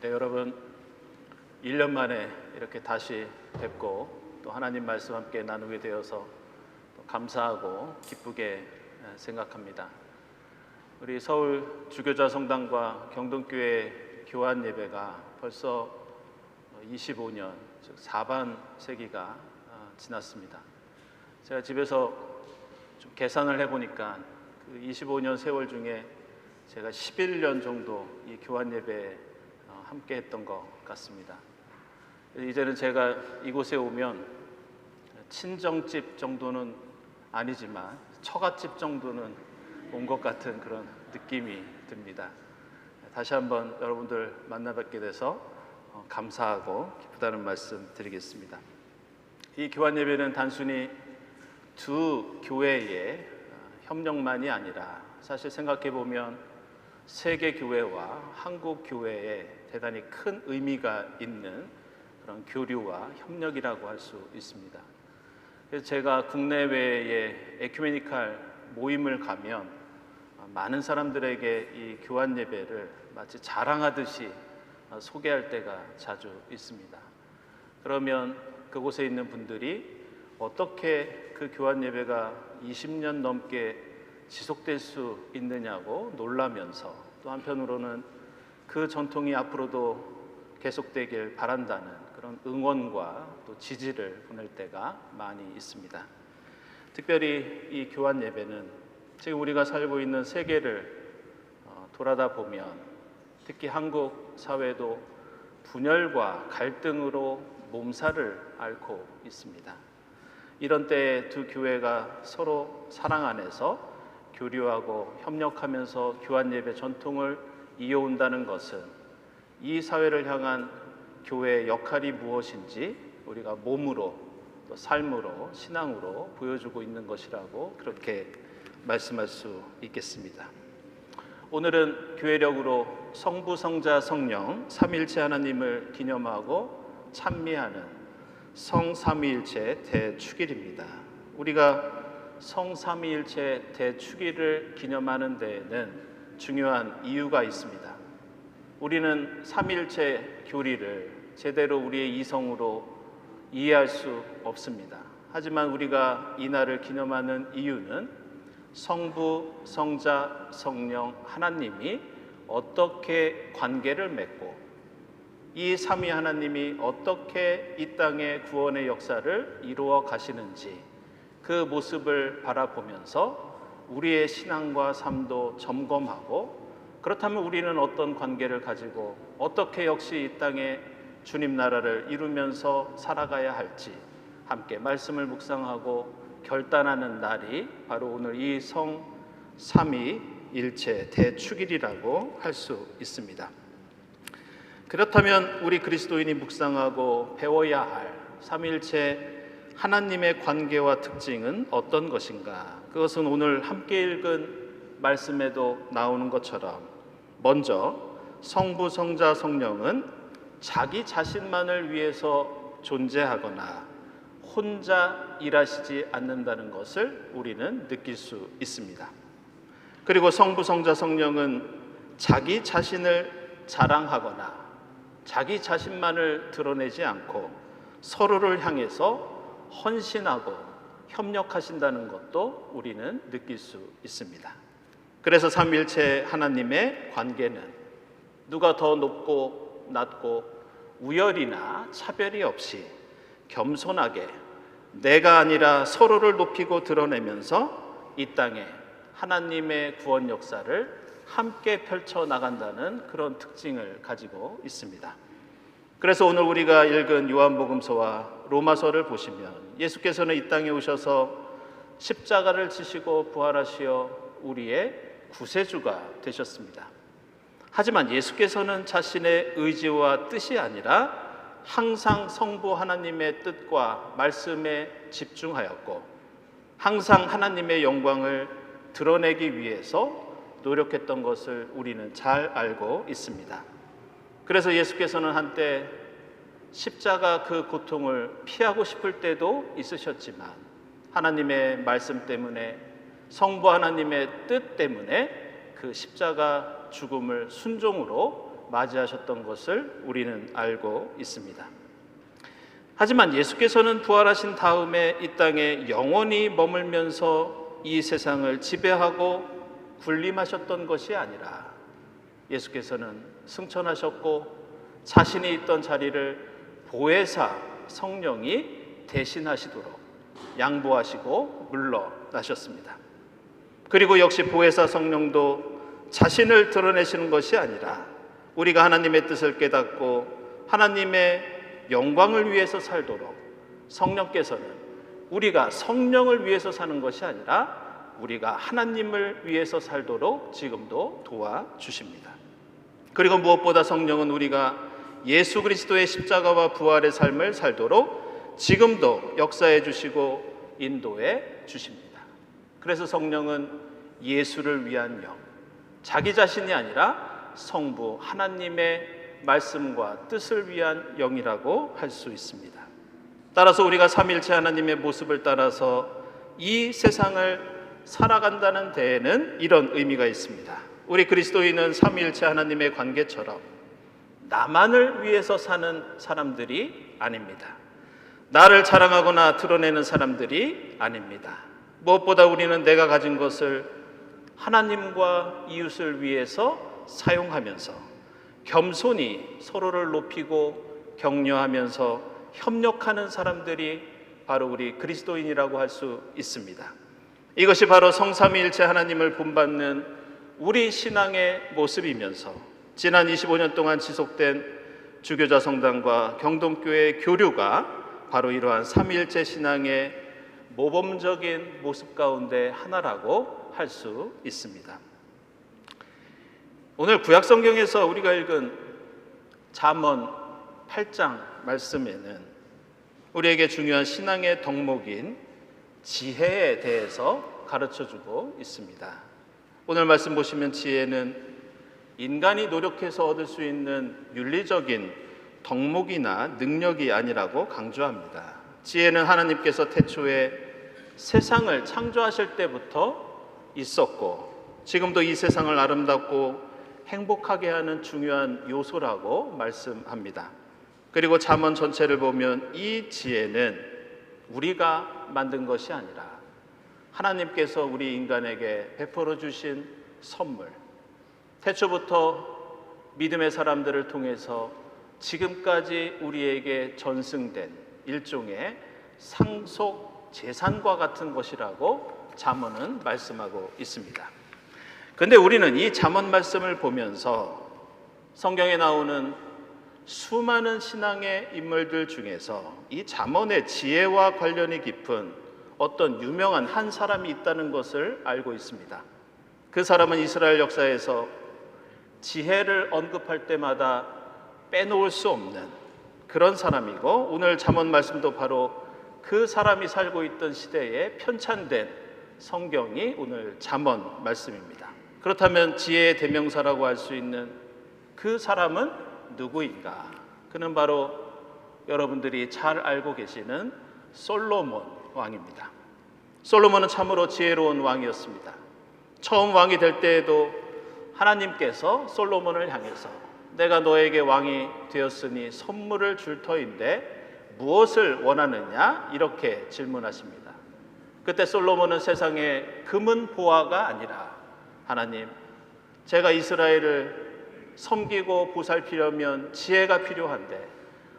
네, 여러분 1년 만에 이렇게 다시 뵙고 또 하나님 말씀 함께 나누게 되어서 또 감사하고 기쁘게 생각합니다. 우리 서울 주교자 성당과 경동교회 교환 예배가 벌써 25년, 즉 4반 세기가 어, 지났습니다. 제가 집에서 좀 계산을 해보니까 그 25년 세월 중에 제가 11년 정도 이 교환 예배 어, 함께 했던 것 같습니다. 이제는 제가 이곳에 오면 친정집 정도는 아니지만 처갓집 정도는 온 것 같은 그런 느낌이 듭니다. 다시 한번 여러분들 만나 뵙게 돼서 어, 감사하고 기쁘다는 말씀 드리겠습니다. 이 교환 예배는 단순히 두 교회의 어, 협력만이 아니라 사실 생각해 보면 세계 교회와 한국 교회에 대단히 큰 의미가 있는 그런 교류와 협력이라고 할 수 있습니다. 그래서 제가 국내외에 에큐메니칼 모임을 가면 많은 사람들에게 이 교환 예배를 마치 자랑하듯이 소개할 때가 자주 있습니다. 그러면 그곳에 있는 분들이 어떻게 그 교환 예배가 20년 넘게 지속될 수 있느냐고 놀라면서 또 한편으로는 그 전통이 앞으로도 계속되길 바란다는 그런 응원과 또 지지를 보낼 때가 많이 있습니다. 특별히 이 교환 예배는 지금 우리가 살고 있는 세계를 어, 돌아다 보면 특히 한국 사회도 분열과 갈등으로 몸살을 앓고 있습니다. 이런 때에 두 교회가 서로 사랑 안에서 교류하고 협력하면서 교환 예배 전통을 이어온다는 것은 이 사회를 향한 교회의 역할이 무엇인지 우리가 몸으로 또 삶으로 신앙으로 보여주고 있는 것이라고 그렇게 말씀할 수 있겠습니다. 오늘은 교회력으로 성부, 성자, 성령 삼일체 하나님을 기념하고 찬미하는 성삼위일체 대축일입니다. 우리가 성삼위일체 대축일을 기념하는 데에는 중요한 이유가 있습니다. 우리는 삼일체 교리를 제대로 우리의 이성으로 이해할 수 없습니다. 하지만 우리가 이날을 기념하는 이유는 성부, 성자, 성령 하나님이 어떻게 관계를 맺고 이 삼위 하나님이 어떻게 이 땅의 구원의 역사를 이루어 가시는지 그 모습을 바라보면서 우리의 신앙과 삶도 점검하고 그렇다면 우리는 어떤 관계를 가지고 어떻게 역시 이 땅에 주님 나라를 이루면서 살아가야 할지 함께 말씀을 묵상하고 결단하는 날이 바로 오늘 이 성 삼위 일체 대축일이라고 할 수 있습니다. 그렇다면 우리 그리스도인이 묵상하고 배워야 할 삼일체 하나님의 관계와 특징은 어떤 것인가? 그것은 오늘 함께 읽은 말씀에도 나오는 것처럼 먼저 성부, 성자, 성령은 자기 자신만을 위해서 존재하거나 혼자 일하시지 않는다는 것을 우리는 느낄 수 있습니다. 그리고 성부, 성자, 성령은 자기 자신을 자랑하거나 자기 자신만을 드러내지 않고 서로를 향해서 헌신하고 협력하신다는 것도 우리는 느낄 수 있습니다. 그래서 삼일체 하나님의 관계는 누가 더 높고 낮고 우열이나 차별이 없이 겸손하게 내가 아니라 서로를 높이고 드러내면서 이 땅에 하나님의 구원 역사를 함께 펼쳐 나간다는 그런 특징을 가지고 있습니다. 그래서 오늘 우리가 읽은 요한복음서와 로마서를 보시면 예수께서는 이 땅에 오셔서 십자가를 지시고 부활하시어 우리의 구세주가 되셨습니다. 하지만 예수께서는 자신의 의지와 뜻이 아니라 항상 성부 하나님의 뜻과 말씀에 집중하였고 항상 하나님의 영광을 드러내기 위해서 노력했던 것을 우리는 잘 알고 있습니다. 그래서 예수께서는 한때 십자가 그 고통을 피하고 싶을 때도 있으셨지만 하나님의 말씀 때문에 성부 하나님의 뜻 때문에 그 십자가 죽음을 순종으로 맞이하셨던 것을 우리는 알고 있습니다. 하지만 예수께서는 부활하신 다음에 이 땅에 영원히 머물면서 이 세상을 지배하고 군림하셨던 것이 아니라 예수께서는 승천하셨고 자신이 있던 자리를 보혜사 성령이 대신하시도록 양보하시고 물러나셨습니다. 그리고 역시 보혜사 성령도 자신을 드러내시는 것이 아니라 우리가 하나님의 뜻을 깨닫고 하나님의 영광을 위해서 살도록 성령께서는 우리가 성령을 위해서 사는 것이 아니라 우리가 하나님을 위해서 살도록 지금도 도와주십니다. 그리고 무엇보다 성령은 우리가 예수 그리스도의 십자가와 부활의 삶을 살도록 지금도 역사해 주시고 인도해 주십니다. 그래서 성령은 예수를 위한 영, 자기 자신이 아니라 성부 하나님의 말씀과 뜻을 위한 영이라고 할 수 있습니다. 따라서 우리가 삼일체 하나님의 모습을 따라서 이 세상을 살아간다는 데에는 이런 의미가 있습니다. 우리 그리스도인은 삼일체 하나님의 관계처럼 나만을 위해서 사는 사람들이 아닙니다. 나를 자랑하거나 드러내는 사람들이 아닙니다. 무엇보다 우리는 내가 가진 것을 하나님과 이웃을 위해서 사용하면서 겸손히 서로를 높이고 격려하면서 협력하는 사람들이 바로 우리 그리스도인이라고 할 수 있습니다. 이것이 바로 성삼위일체 하나님을 본받는 우리 신앙의 모습이면서 지난 25년 동안 지속된 주교자 성당과 경동교회 교류가 바로 이러한 삼위일체 신앙의 모범적인 모습 가운데 하나라고 할 수 있습니다. 오늘 구약 성경에서 우리가 읽은 잠언 8장 말씀에는 우리에게 중요한 신앙의 덕목인 지혜에 대해서 가르쳐 주고 있습니다. 오늘 말씀 보시면 지혜는 인간이 노력해서 얻을 수 있는 윤리적인 덕목이나 능력이 아니라고 강조합니다. 지혜는 하나님께서 태초에 세상을 창조하실 때부터 있었고 지금도 이 세상을 아름답고 행복하게 하는 중요한 요소라고 말씀합니다. 그리고 잠언 전체를 보면 이 지혜는 우리가 만든 것이 아니라 하나님께서 우리 인간에게 베풀어 주신 선물. 태초부터 믿음의 사람들을 통해서 지금까지 우리에게 전승된 일종의 상속 재산과 같은 것이라고 잠언은 말씀하고 있습니다. 근데 우리는 이 잠언 말씀을 보면서 성경에 나오는 수많은 신앙의 인물들 중에서 이 잠언의 지혜와 관련이 깊은 어떤 유명한 한 사람이 있다는 것을 알고 있습니다. 그 사람은 이스라엘 역사에서 지혜를 언급할 때마다 빼놓을 수 없는 그런 사람이고 오늘 잠언 말씀도 바로 그 사람이 살고 있던 시대에 편찬된 성경이 오늘 잠언 말씀입니다. 그렇다면 지혜의 대명사라고 할 수 있는 그 사람은 누구인가? 그는 바로 여러분들이 잘 알고 계시는 솔로몬 왕입니다. 솔로몬은 참으로 지혜로운 왕이었습니다. 처음 왕이 될 때에도 하나님께서 솔로몬을 향해서 내가 너에게 왕이 되었으니 선물을 줄 터인데 무엇을 원하느냐 이렇게 질문하십니다. 그때 솔로몬은 세상에 금은 보화가 아니라 하나님, 제가 이스라엘을 섬기고 보살피려면 지혜가 필요한데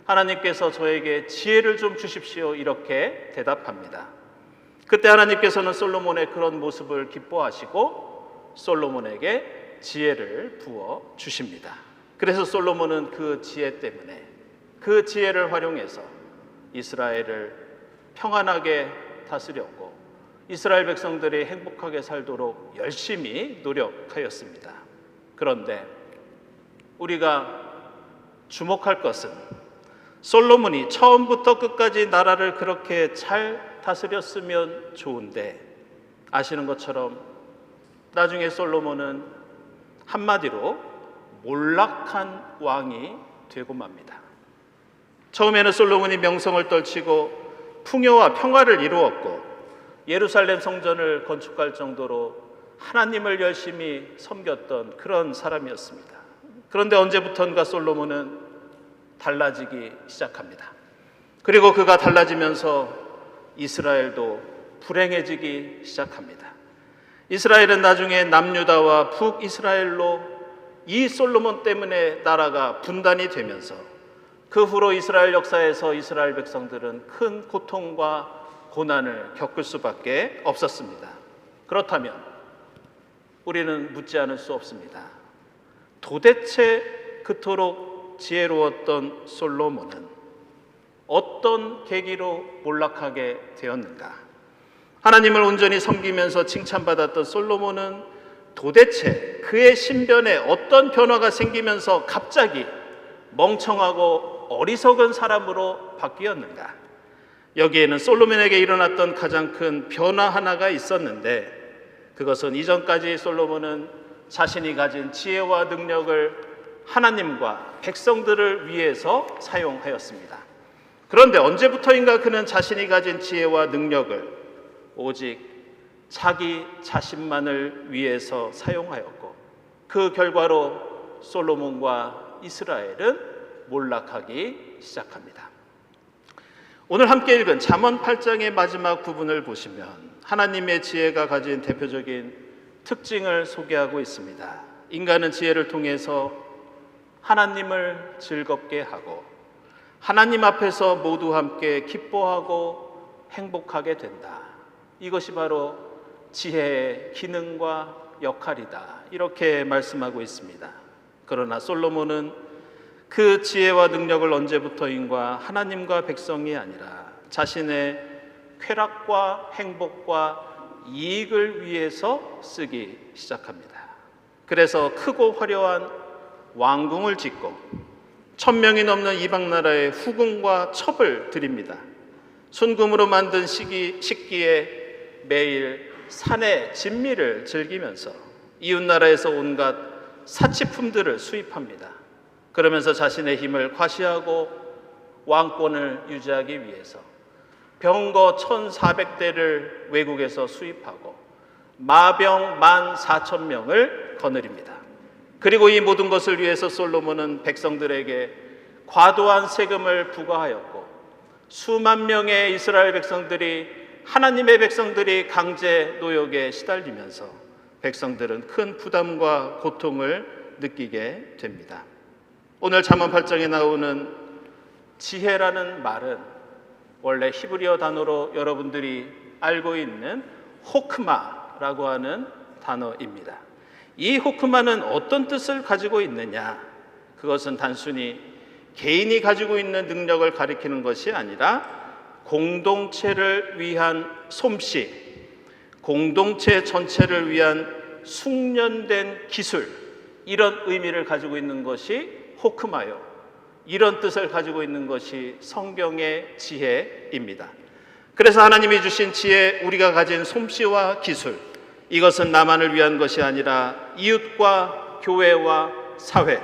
하나님께서 저에게 지혜를 좀 주십시오. 이렇게 대답합니다. 그때 하나님께서는 솔로몬의 그런 모습을 기뻐하시고 솔로몬에게 지혜를 부어 주십니다. 그래서 솔로몬은 그 지혜 때문에 그 지혜를 활용해서 이스라엘을 평안하게 다스렸고 이스라엘 백성들이 행복하게 살도록 열심히 노력하였습니다. 그런데 우리가 주목할 것은 솔로몬이 처음부터 끝까지 나라를 그렇게 잘 다스렸으면 좋은데 아시는 것처럼 나중에 솔로몬은 한마디로 몰락한 왕이 되고 맙니다. 처음에는 솔로몬이 명성을 떨치고 풍요와 평화를 이루었고 예루살렘 성전을 건축할 정도로 하나님을 열심히 섬겼던 그런 사람이었습니다. 그런데 언제부턴가 솔로몬은 달라지기 시작합니다. 그리고 그가 달라지면서 이스라엘도 불행해지기 시작합니다. 이스라엘은 나중에 남유다와 북이스라엘로 이 솔로몬 때문에 나라가 분단이 되면서 그 후로 이스라엘 역사에서 이스라엘 백성들은 큰 고통과 고난을 겪을 수밖에 없었습니다. 그렇다면 우리는 묻지 않을 수 없습니다. 도대체 그토록 지혜로웠던 솔로몬은 어떤 계기로 몰락하게 되었는가? 하나님을 온전히 섬기면서 칭찬받았던 솔로몬은 도대체 그의 신변에 어떤 변화가 생기면서 갑자기 멍청하고 어리석은 사람으로 바뀌었는가? 여기에는 솔로몬에게 일어났던 가장 큰 변화 하나가 있었는데 그것은 이전까지 솔로몬은 자신이 가진 지혜와 능력을 하나님과 백성들을 위해서 사용하였습니다. 그런데 언제부터인가 그는 자신이 가진 지혜와 능력을 오직 자기 자신만을 위해서 사용하였고 그 결과로 솔로몬과 이스라엘은 몰락하기 시작합니다. 오늘 함께 읽은 잠언 8장의 마지막 부분을 보시면 하나님의 지혜가 가진 대표적인 특징을 소개하고 있습니다. 인간은 지혜를 통해서 하나님을 즐겁게 하고 하나님 앞에서 모두 함께 기뻐하고 행복하게 된다. 이것이 바로 지혜의 기능과 역할이다. 이렇게 말씀하고 있습니다. 그러나 솔로몬은 그 지혜와 능력을 언제부터인가 하나님과 백성이 아니라 자신의 쾌락과 행복과 이익을 위해서 쓰기 시작합니다. 그래서 크고 화려한 왕궁을 짓고 천명이 넘는 이방 나라의 후궁과 첩을 드립니다. 순금으로 만든 식기, 식기에 매일 산의 진미를 즐기면서 이웃 나라에서 온갖 사치품들을 수입합니다. 그러면서 자신의 힘을 과시하고 왕권을 유지하기 위해서 병거 1,400대를 외국에서 수입하고 마병 14,000명을 거느립니다. 그리고 이 모든 것을 위해서 솔로몬은 백성들에게 과도한 세금을 부과하였고 수만 명의 이스라엘 백성들이 하나님의 백성들이 강제 노역에 시달리면서 백성들은 큰 부담과 고통을 느끼게 됩니다. 오늘 잠언 8장에 나오는 지혜라는 말은 원래 히브리어 단어로 여러분들이 알고 있는 호크마라고 하는 단어입니다. 이 호크마는 어떤 뜻을 가지고 있느냐? 그것은 단순히 개인이 가지고 있는 능력을 가리키는 것이 아니라 공동체를 위한 솜씨, 공동체 전체를 위한 숙련된 기술, 이런 의미를 가지고 있는 것이 호크마요. 이런 뜻을 가지고 있는 것이 성경의 지혜입니다. 그래서 하나님이 주신 지혜, 우리가 가진 솜씨와 기술, 이것은 나만을 위한 것이 아니라 이웃과 교회와 사회,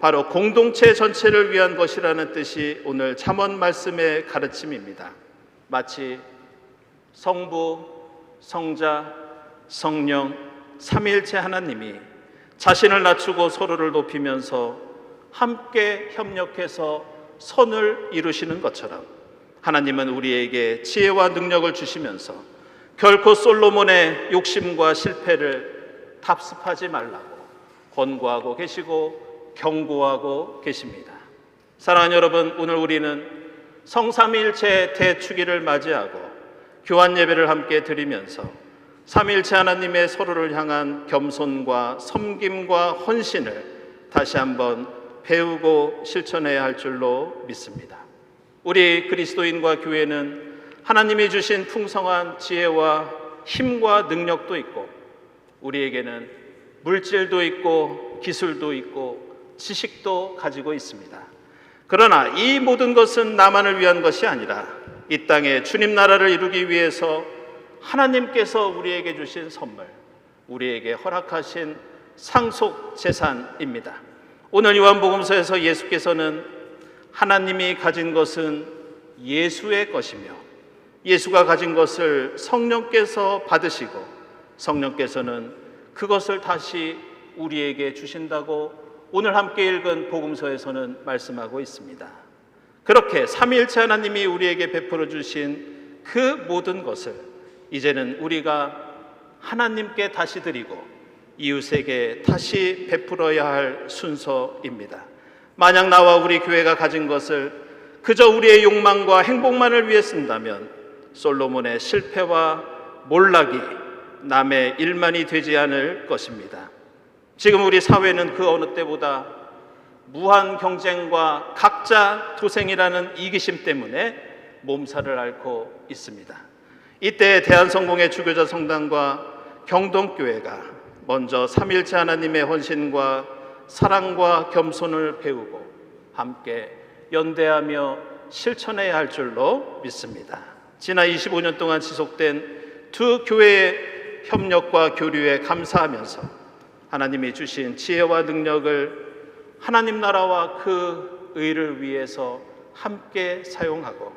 바로 공동체 전체를 위한 것이라는 뜻이 오늘 잠언 말씀의 가르침입니다. 마치 성부, 성자, 성령, 삼위일체 하나님이 자신을 낮추고 서로를 높이면서 함께 협력해서 선을 이루시는 것처럼 하나님은 우리에게 지혜와 능력을 주시면서 결코 솔로몬의 욕심과 실패를 답습하지 말라고 권고하고 계시고 경고하고 계십니다. 사랑하는 여러분, 오늘 우리는 성삼일체 대축일을 맞이하고 교환 예배를 함께 드리면서 삼일체 하나님의 서로를 향한 겸손과 섬김과 헌신을 다시 한번 배우고 실천해야 할 줄로 믿습니다. 우리 그리스도인과 교회는 하나님이 주신 풍성한 지혜와 힘과 능력도 있고 우리에게는 물질도 있고 기술도 있고 지식도 가지고 있습니다. 그러나 이 모든 것은 나만을 위한 것이 아니라 이 땅에 주님 나라를 이루기 위해서 하나님께서 우리에게 주신 선물, 우리에게 허락하신 상속 재산입니다. 오늘 요한복음서에서 예수께서는 하나님이 가진 것은 예수의 것이며 예수가 가진 것을 성령께서 받으시고 성령께서는 그것을 다시 우리에게 주신다고 오늘 함께 읽은 복음서에서는 말씀하고 있습니다. 그렇게 삼위일체 하나님이 우리에게 베풀어 주신 그 모든 것을 이제는 우리가 하나님께 다시 드리고 이웃에게 다시 베풀어야 할 순서입니다. 만약 나와 우리 교회가 가진 것을 그저 우리의 욕망과 행복만을 위해 쓴다면 솔로몬의 실패와 몰락이 남의 일만이 되지 않을 것입니다. 지금 우리 사회는 그 어느 때보다 무한 경쟁과 각자 도생이라는 이기심 때문에 몸살을 앓고 있습니다. 이때 대한성공의 주교자 성당과 경동교회가 먼저 삼일체 하나님의 헌신과 사랑과 겸손을 배우고 함께 연대하며 실천해야 할 줄로 믿습니다. 지난 25년 동안 지속된 두 교회의 협력과 교류에 감사하면서 하나님이 주신 지혜와 능력을 하나님 나라와 그 의를 위해서 함께 사용하고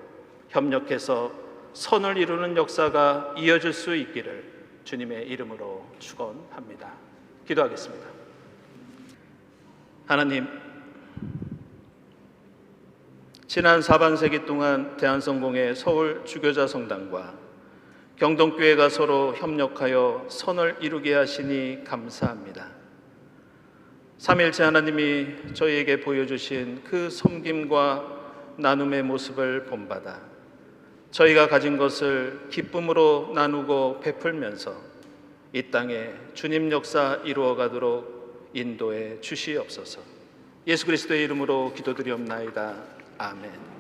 협력해서 선을 이루는 역사가 이어질 수 있기를 주님의 이름으로 축원합니다. 기도하겠습니다. 하나님 지난 사반세기 동안 대한성공의 서울 주교자 성당과 경동교회가 서로 협력하여 선을 이루게 하시니 감사합니다. 삼일째 하나님이 저희에게 보여주신 그 섬김과 나눔의 모습을 본받아 저희가 가진 것을 기쁨으로 나누고 베풀면서 이 땅에 주님 역사 이루어 가도록 인도해 주시옵소서. 예수 그리스도의 이름으로 기도드리옵나이다. 아멘.